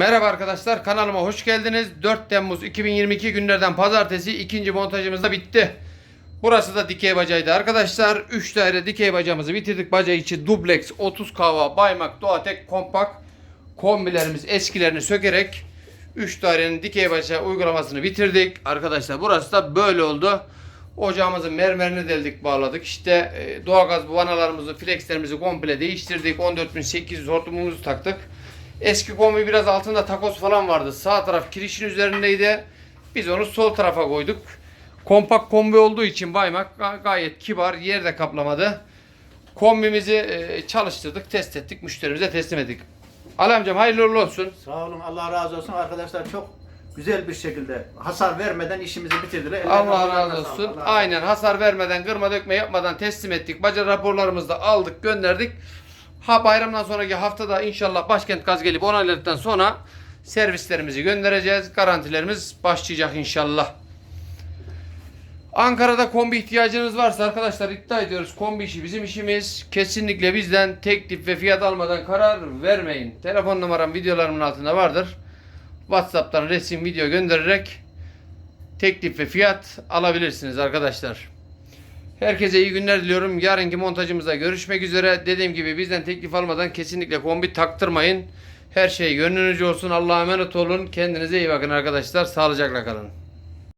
Merhaba arkadaşlar kanalıma hoş geldiniz. 4 Temmuz 2022 günlerden pazartesi ikinci montajımız da bitti. Burası da dikey bacaydı arkadaşlar. 3 daire dikey bacamızı bitirdik. Baca içi dubleks, 30 kava, baymak, doğatek, kompak kombilerimiz eskilerini sökerek 3 dairenin dikey baca uygulamasını bitirdik. Arkadaşlar burası da böyle oldu. Ocağımızın mermerini deldik bağladık. İşte e, doğalgaz vanalarımızı, flexlerimizi komple değiştirdik. 14800 hortumumuzu taktık. Eski kombi biraz altında takoz falan vardı. Sağ taraf kirişin üzerindeydi. Biz onu sol tarafa koyduk. Kompakt kombi olduğu için baymak ga- gayet kibar. Yer de kaplamadı. Kombimizi e, çalıştırdık, test ettik. Müşterimize teslim ettik. Ali amcam hayırlı uğurlu olsun. Sağ olun Allah razı olsun arkadaşlar çok güzel bir şekilde hasar vermeden işimizi bitirdiler. Ellerine Allah razı olsun. Allah. Aynen hasar vermeden, kırma dökme yapmadan teslim ettik. Baca raporlarımızı da aldık, gönderdik. Ha bayramdan sonraki haftada inşallah başkent gaz gelip onayladıktan sonra servislerimizi göndereceğiz. Garantilerimiz başlayacak inşallah. Ankara'da kombi ihtiyacınız varsa arkadaşlar iddia ediyoruz. Kombi işi bizim işimiz. Kesinlikle bizden teklif ve fiyat almadan karar vermeyin. Telefon numaram videolarımın altında vardır. WhatsApp'tan resim, video göndererek teklif ve fiyat alabilirsiniz arkadaşlar. Herkese iyi günler diliyorum. Yarınki montajımızda görüşmek üzere. Dediğim gibi bizden teklif almadan kesinlikle kombi taktırmayın. Her şey gönlünüzce olsun. Allah'a emanet olun. Kendinize iyi bakın arkadaşlar. Sağlıcakla kalın.